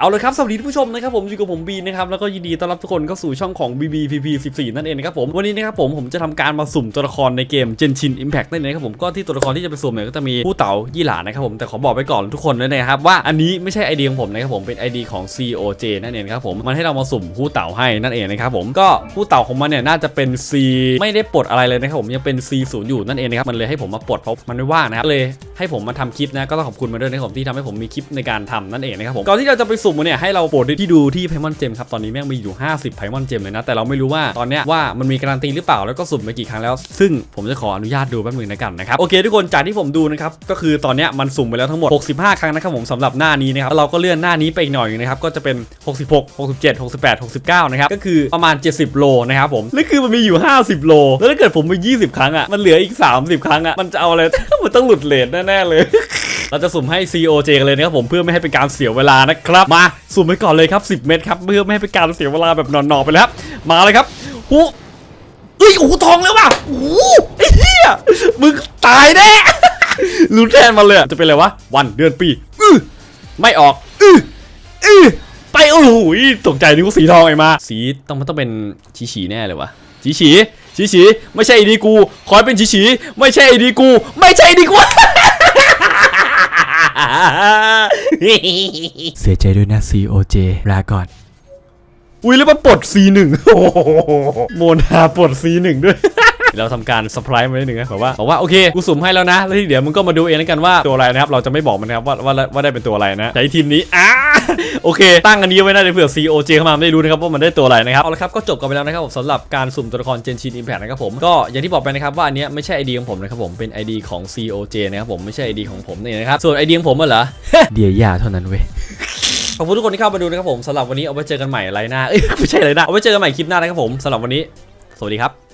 เอาเลยครับสวัสดีทุกผู้ชมนะครับผมอยู่กับผมบีนะครับแล้วก็ยินดีต้อนรับทุกคนเข้าสู่ช่องของ BBPP 14 นั่นเองนะครับผมวันนี้นะครับผมผมจะทำการมาสุ่มตัวละครในเกม Genshin Impact นั่นเองครับผมก็ที่ตัวละครที่จะไปสุ่มเนี่ยก็จะมีผู้เต๋ายี่หลานะครับผมแต่ขอบอกไปก่อนทุกคนเลยนะครับว่าอันนี้ไม่ใช่ไอเดียของผมนะครับผมเป็นไอเดียของ COJ นั่นเองครับผมมันให้เรามาสุ่มผู้เต๋าให้นั่นเองนะครับผมก็ผู้เต๋าของมันเนี่ยน่าจะเป็น C ไม่ได้ปลดอะไรเลยนะครับผมยังเป็น C 0 อยู่นั่นเองนะครับมันเลยให้ผมมาปลดเพราะมันไม่ว่างนะครับเลย ให้ผมมาทำคลิปนะก็ต้องขอบคุณมาด้วยนะครับผมที่ทำให้ผมมีคลิปในการทำนั่นเองนะครับผมก่อนที่เราจะไปสุ่มเนี่ยให้เราโปรดที่ดูที่ไพมอนเจมครับตอนนี้แม่งมีอยู่ 50ไพมอนเจมเลยนะแต่เราไม่รู้ว่าตอนเนี้ยว่ามันมีการันตีหรือเปล่าแล้วก็สุ่มไปกี่ครั้งแล้ว ซึ่งผมจะขออนุญาตดูแป๊บนึงนะกันนะครับโอเคทุกคนจากที่ผมดูนะครับก็คือตอนเนี้ยมันสุ่มไปแล้วทั้งหมด 65 ครั้งนะครับผมสำหรับหน้านี้นะครับแล้วเราก็เลื่อนหน้านี้ไปอีกหน่อยนึงนะครับก็จะเป็น 66 67 68 69นะครับก็คือประมาณ 70 โลนะครับผมแล้วคือมันมีอยู่ 50 โล แล้วถ้าเกิดผมไป 20 ครั้งอะมันเหลืออีก 30 ครั้งอะมันจะเอาอะไรมันต้องหลุดเลทแน่ๆเลย เราจะสุ่มให้ COJ กันเลยนะครับผมเพื่อไม่ให้เป็นการเสียเวลานะครับ มาสุ่มไปก่อนเลยครับ 10 เม็ดครับเพื่อไม่ให้เป็นการเสียเวลาแบบนอนๆไปแล้วมาเลยครับหูเอ้ยโอ้โหทองแล้วว่ะโอ้โหไอ้เหี้ยมึงตายแน่รู้แทนมาเลยจะเป็นอะไรวะวันเดือนปีอื้อไม่ออกอื้ออื้อไปโอ้โหตกใจนึกว่าสีทองไอ้มา สีต้องมันต้องเป็นชีฉีแน่เลยวะชีฉีชีฉีไม่ใช่ไอดีกู ขอให้เป็นชีฉีไม่ใช่ไอดีกู ไม่ใช่ไอดีกู เสียใจด้วยนะ COJ ลาก่อน อุ้ยแล้วมันปลด C1 โอ้โหโมนาปลด C1 ด้วย เราทำการสปายมาได้หนึ่งนะบอกว่าบอกว่าโอเคกูสุ่มให้แล้วนะ แล้วที่เดี๋ยวมึงก็มาดูเองแล้วกันว่าตัวอะไรนะครับ เราจะไม่บอกมันนะครับว่าว่าว่าได้เป็นตัวอะไรนะแต่ไอ้ทีมนี้อ่า โอเค ตั้งอันนี้ไว้นะเดี๋ยวเผื่อ COJ เข้ามาไม่ได้รู้นะครับว่ามันได้ตัวอะไรนะครับ เอาละครับก็จบกันไปแล้วนะครับผมสำหรับการสุ่มตัวละคร Genshin Impact นะครับผม ก็อย่างที่บอกไปนะครับว่าอันเนี้ยไม่ใช่ ID ของผมนะครับผมเป็น ID ของ COJ นะครับผมไม่ใช่ ID ของผมนี่นะครับส่วน ID ของผมอะเหรอ เดียยาเท่านั้นเว้ยขอบคุณทุกคนที่เข้ามาดูนะครับผมสำหรับวันนี้เอาไว้เจอกันใหม่ไรหน้าเอ้ยไม่ใช่ไรหน้าเอาไว้เจอกันใหม่คลิปหน้านะครับผมสำหรับวันนี้ สวัสดีครับ